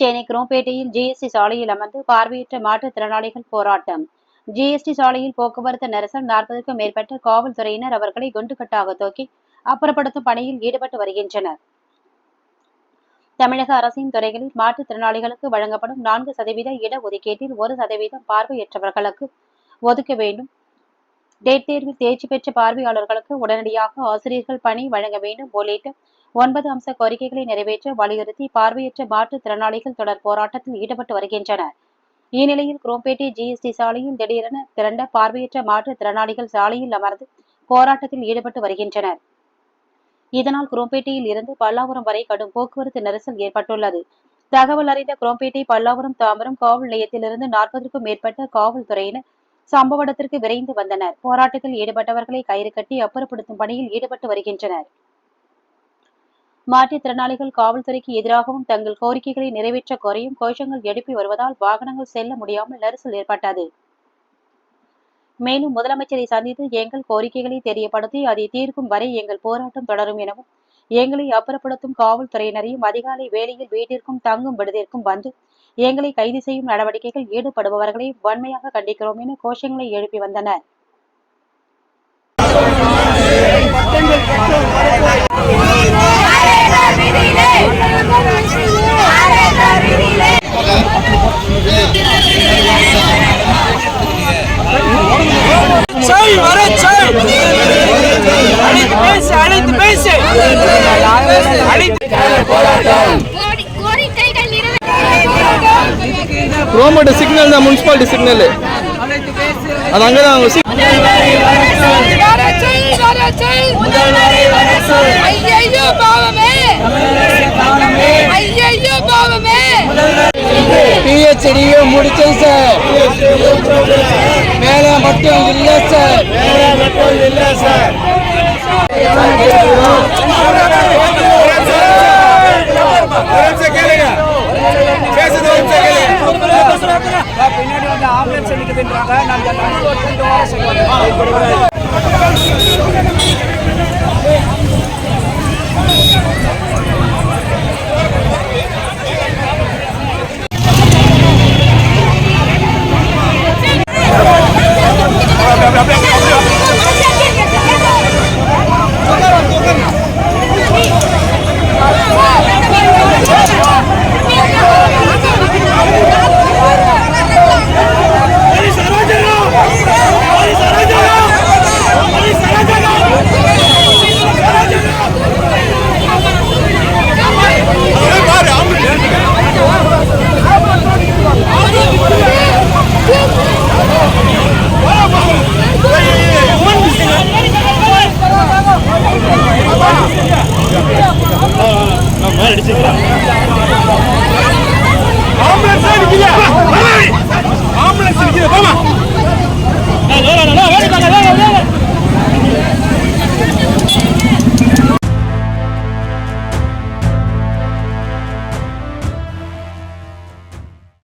Chennai குரோம்பேட்டையில் GST சாலையில் அமர்ந்து பார்வையற்ற மாற்றுத்திறனாளிகள் போராட்டம். ஜிஎஸ்டி சாலையில் போக்குவரத்து நெரிசல் நாற்பதுக்கும் மேற்பட்ட காவல்துறையினர் அவர்களை குண்டுகட்டாக தூக்கி அப்புறப்படுத்தும் பணியில் ஈடுபட்டு வருகின்றனர். தமிழக அரசின் துறைகளில் மாற்றுத்திறனாளிகளுக்கு வழங்கப்படும் நான்கு சதவீத இடஒதுக்கீட்டில் ஒரு சதவீதம் பார்வையற்றவர்களுக்கு ஒதுக்க வேண்டும். டேட் தேர்வில் தேர்ச்சி பெற்ற பார்வையாளர்களுக்கு உடனடியாக ஆசிரியர்கள் பணி வழங்க வேண்டும். உள்ளிட்ட ஒன்பது அம்ச கோரிக்கைகளை நிறைவேற்ற வலியுறுத்தி பார்வையற்ற மாற்றுத்திறனாளிகள் தொடர் போராட்டத்தில் ஈடுபட்டு வருகின்றனர். இந்நிலையில் குரோம்பேட்டை ஜிஎஸ்டி சாலையில் திடீரென திரண்ட பார்வையற்ற மாற்றுத்திறனாளிகள் சாலையில் அமர்ந்து போராட்டத்தில் ஈடுபட்டு வருகின்றனர். இதனால் குரோம்பேட்டையில் இருந்து பல்லாவரம் வரை கடும் போக்குவரத்து நெரிசல் ஏற்பட்டுள்ளது. தகவல் அறிந்த குரோம்பேட்டை பல்லாவரம் தாம்பரம் காவல் நிலையத்திலிருந்து நாற்பதற்கும் மேற்பட்ட காவல்துறையினர் சம்பவ இடத்திற்கு விரைந்து வந்தனர். போராட்டத்தில் ஈடுபட்டவர்களை கயிறு கட்டி அப்புறப்படுத்தும் பணியில் ஈடுபட்டு வருகின்றனர். மாற்றுத்திறனாளிகள் காவல்துறைக்கு எதிராகவும் தங்கள் கோரிக்கைகளை நிறைவேற்ற கோரியும் கோஷங்கள் எழுப்பி வருவதால் வாகனங்கள் செல்ல முடியாமல் நெரிசல் ஏற்பட்டது. மேலும் முதலமைச்சரை சந்தித்து எங்கள் கோரிக்கைகளை தெரியப்படுத்தி அதை தீர்க்கும் வரை எங்கள் போராட்டம் தொடரும் எனவும் எங்களை அப்புறப்படுத்தும் காவல்துறையினரையும் அதிகாலை வேளையில் வீட்டிற்கும் தங்கும் விடுதிற்கும் வந்து எங்களை கைது செய்யும் நடவடிக்கைகள் ஈடுபடுபவர்களை வன்மையாக கண்டிக்கிறோம் என கோஷங்களை எழுப்பி வந்தனர். அனைத்து பேசு அனைத்து பேசு. அனைத்து போராட்டம் கோரிக்கைகள் நிறைவேற்ற ரோமோட சிக்னல் தான் முனிசிபாலிட்டி சிக்னல் அது அங்கே தான் அவங்க ஐயையோ பாவமே ஐயையோ பாவமே பிஹெச்டியோ முடிச்சேன் சார் மேலே மட்டும் இல்லை சார் பின்னாடி வந்து ஆம்புலன்ஸ் நிற்குதுன்றாங்க நாங்கள் தமிழ் ஒரு செய்வோம் அடிச்சிருக்காங்க